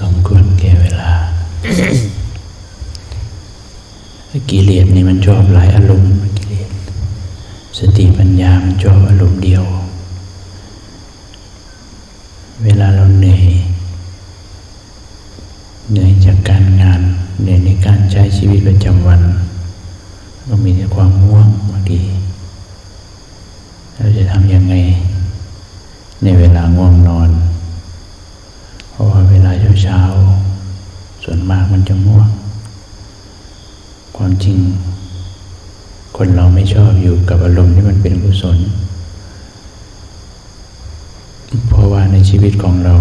สมควรแก่เวลา กิเลสนี่มันชอบหลายอารมณ์กิเลสสติปัญญามันชอบอารมณ์เดียว เวลาเราเหนื่อยเหนื่อยจากการงานเหนื่อยในการใช้ชีวิตประจำวัน ก็มีแต่ความง่วงบางทีเราจะทำยังไง ในเวลาง่วงนอน เพราะว่า เช้า ส่วนมากมันจะง่วง ความจริง คนเราไม่ชอบอยู่กับอารมณ์ที่มันเป็นกุศล เพราะว่าในชีวิตของเรา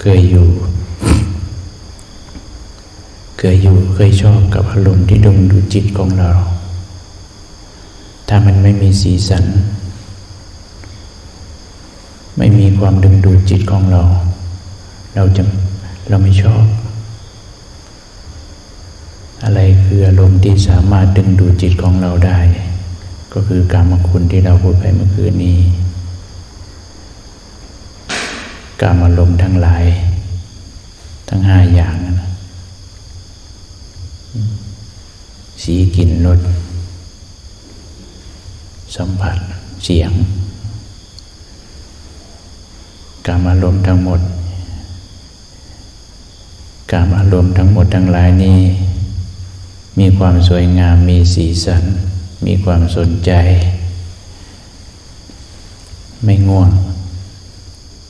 เคยอยู่ เคยอยู่เคยชอบกับอารมณ์ที่ดึงดูจิตของเรา ถ้ามันไม่มีสีสัน ไม่มีความดึงดูดจิตของเรา เราจะ เราไม่ชอบ อะไรคืออารมณ์ที่สามารถดึงดูดจิตของเราได้ ก็คือการมคุณที่เราพูดไปเมื่อคืนนี้ การอารมณ์ทั้งหลาย ทั้งห้าอย่างนะสีกลิ่นรสสัมผัสเสียงการอารมณ์ทั้งหมด การอารมณ์ทั้งหมดทั้งหลายนี้ มีความสวยงามมีสีสัน มีความสนใจ ไม่ง่วง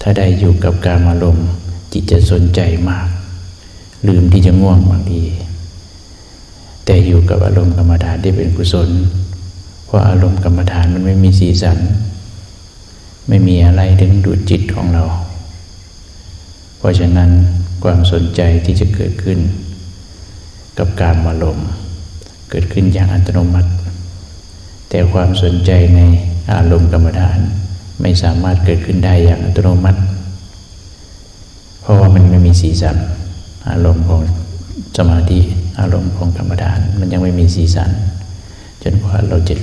ถ้าได้อยู่กับการอารมณ์จิตจะสนใจมาก ลืมที่จะง่วงบางทีแต่อยู่กับอารมณ์กรรมฐานที่เป็นกุศล เพราะอารมณ์กรรมฐานมันไม่มีสีสัน ไม่มีอะไรดึงดูดจิตของเรา เพราะฉะนั้น ความสนใจที่จะเกิดขึ้น กับการอารมณ์เกิดขึ้นอย่างอัตโนมัติ แต่ความสนใจในอารมณ์กรรมฐาน ไม่สามารถเกิดขึ้นได้อย่างอัตโนมัติ เพราะว่ามันไม่มีสีสัน อารมณ์ของสมาธิอารมณ์ของกรรมฐาน มันยังไม่มีสีสัน จนกว่าเราจะ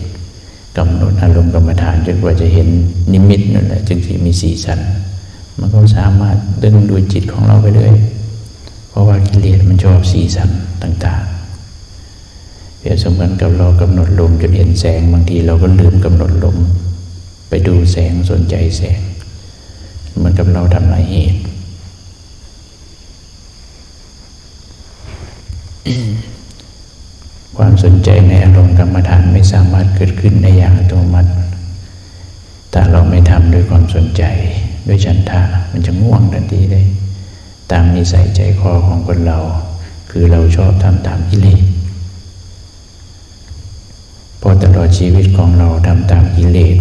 กำหนดอารมณ์กรรมฐานจนกว่าจะเห็นนิมิตนั่นแหละจึงจะมีสีสัน มันก็สามารถดึงดูจิตของเราไปเลยเพราะว่ากิเลสมันชอบสีสันต่าง ๆ เปรียบเสมือนกับเรากำหนดลมจนเห็นแสงบางทีเราก็ลืมกำหนดลม ไปดูแสงสนใจแสง เหมือนกับเราทำลายเหตุความสนใจในอารมณ์กรรมฐานไม่สามารถเกิดขึ้นในอย่างอัตโนมัติ แต่เราไม่ทำด้วยความสนใจ ด้วยฉันทะมันจะง่วงทันทีเลยตามนิสัยใจคอของคนเรา คือเราชอบทำตามกิเลสพอตลอดชีวิตของเราทำตามกิเลส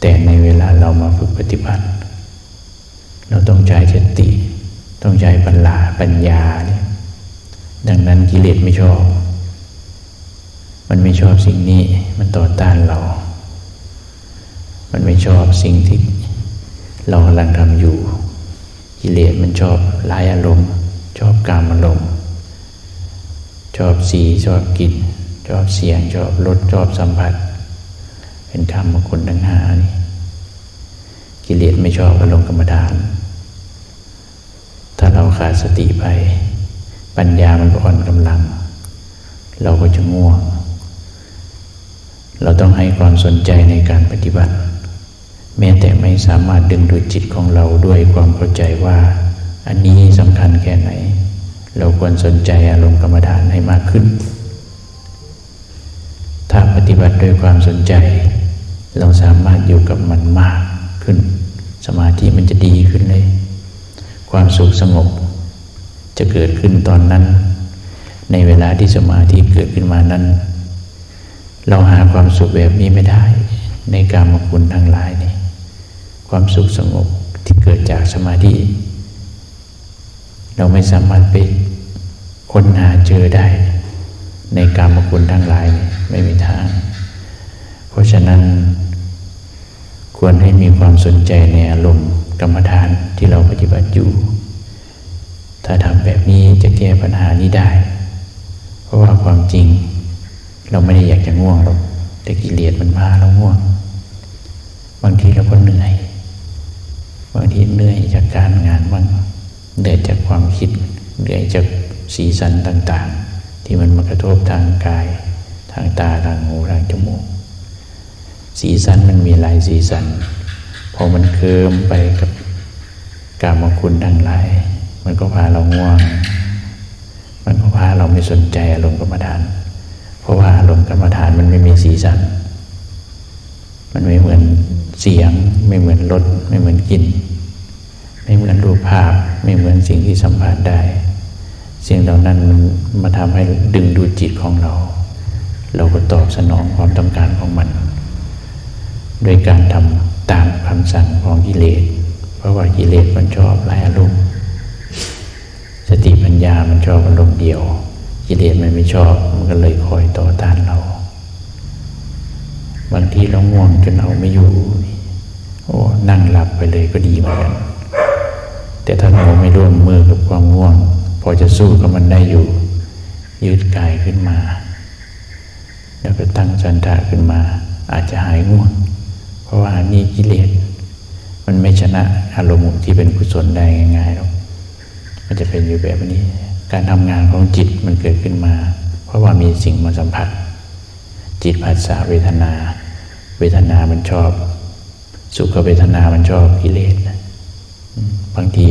แต่ในเวลาเรามาฝึกปฏิบัติ เราต้องใช้สติ ต้องใช้ปัญญาปัญญาเนี่ยดังนั้นกิเลสไม่ชอบ มันไม่ชอบสิ่งนี้ มันต่อต้านเรา มันไม่ชอบสิ่งที่ เรากำลังทำอยู่ กิเลสมันชอบหลายอารมณ์ ชอบการอารมณ์ ชอบสีชอบกลิ่นชอบเสียงชอบรสชอบสัมผัส เป็นธรรมของคนทั้งห้านี่กิเลสไม่ชอบอารมณ์กรรมฐาน ถ้าเราขาดสติไป ปัญญามันอ่อนกำลัง เราก็จะง่วง เราต้องให้ความสนใจในการปฏิบัติ แม้แต่ไม่สามารถดึงดูดจิตของเราด้วยความเข้าใจว่า อันนี้สำคัญแค่ไหน เราควรสนใจอารมณ์กรรมฐานให้มากขึ้น ถ้าปฏิบัติด้วยความสนใจ เราสามารถอยู่กับมันมากขึ้น สมาธิมันจะดีขึ้นเลย ความสุขสงบ จะเกิดขึ้นตอนนั้น ในเวลาที่สมาธิเกิดขึ้นมานั้น เราหาความสุขแบบนี้ไม่ได้ ในการมคุณทั้งหลายนี่ ความสุขสงบที่เกิดจากสมาธิ เราไม่สามารถไปค้นหาเจอได้ ในการมคุณทั้งหลายไม่มีทาง เพราะฉะนั้น ควรให้มีความสนใจในอารมณ์กรรมฐานที่เราปฏิบัติอยู่ ถ้าทำแบบนี้จะแก้ปัญหานี้ได้ เพราะว่าความจริง เราไม่ได้อยากจะง่วงหรอกแต่กิเลสมันพาเราง่วง บางทีเราก็เหนื่อยบาง ทีเหนื่อยจากการงานบ้างเหนื่อยจากความคิดเหนื่อยจากสีสันต่างๆ ที่มันมากระทบทางกาย ทางตาทางหูทางจมูก สีสันมันมีหลายสีสันพอมันเคิมไปกับกามคุณทั้งหลาย มันก็พาเราง่วง มันก็พาเราไม่สนใจอารมณ์กรรมฐาน เพราะว่าอารมณ์กรรมฐานมันไม่มีสีสัน มันไม่เหมือนเสียง ไม่เหมือนรสไม่เหมือนกลิ่น ไม่เหมือนรูปภาพไม่เหมือนสิ่งที่สัมผัสได้สิ่งเหล่านั้นมันมาทำให้ดึงดูดจิตของเรา เราก็ตอบสนองความต้องการของมัน โดยการทำตามคำสั่งของกิเลสเพราะว่ากิเลสมันชอบหลายอารมณ์สติปัญญามันชอบอารมณ์เดียว กิเลสมันไม่ชอบมันก็เลยคอยต่อต้านเรา บางทีเราง่วงจนเอาไม่อยู่ โอ้นั่งหลับไปเลยก็ดีเหมือนกัน แต่ถ้าเราไม่ร่วมมือกับความง่วง พอจะสู้กับมันได้อยู่ ยืดกายขึ้นมา แล้วก็ตั้งสันทะขึ้นมา อาจจะหายง่วง เพราะว่านี่กิเลสมันไม่ชนะอารมณ์ที่เป็นกุศลได้ง่ายๆหรอกมันจะเป็นอยู่แบบนี้ การทำงานของจิตมันเกิดขึ้นมา เพราะว่ามีสิ่งมาสัมผัส จิตผัสสะเวทนา เวทนามันชอบ สุขเวทนามันชอบกิเลสนะ บางที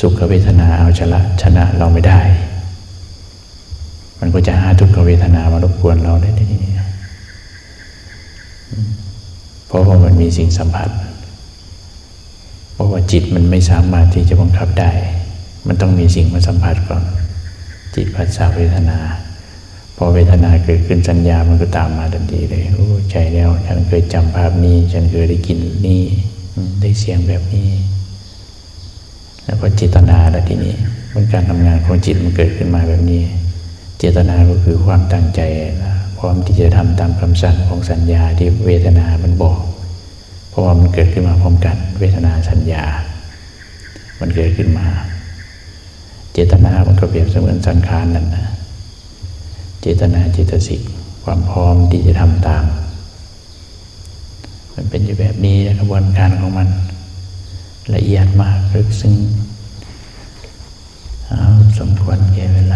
สุขเวทนาเอาชนะชนะเราไม่ได้ มันก็จะหาทุกขเวทนามารบกวนเราได้นี่เพราะว่ามันมีสิ่งสัมผัส เพราะว่าจิตมันไม่สามารถที่จะบังคับได้ มันต้องมีสิ่งมาสัมผัสก่อน จิตผัสสะเวทนา พอเวทนาเกิดขึ้นสัญญามันก็ตามมาทันทีเลย โอ้ใจแล้ว ฉันเคยจำภาพนี้ ฉันเคยได้กินนี่ได้เสียงแบบนี้ แล้วก็เจตนาแล้วทีนี้มันการทำงานของจิตมันเกิดขึ้นมาแบบนี้ เจตนาก็คือความตั้งใจนะพร้อมที่จะทำตามคำสั่งของสัญญาที่เวทนามันบอก เพราะว่ามันเกิดขึ้นมาพร้อมกัน เวทนาสัญญา มันเกิดขึ้นมา เจตนามันก็เปรียบเสมือนสังขารนั่นนะเจตนาเจตสิกความพร้อมที่จะทำตาม มันเป็นอยู่แบบนี้นะกระบวนการของมัน ละเอียดมากลึกซึ้งเอาสมควรแก่เวลา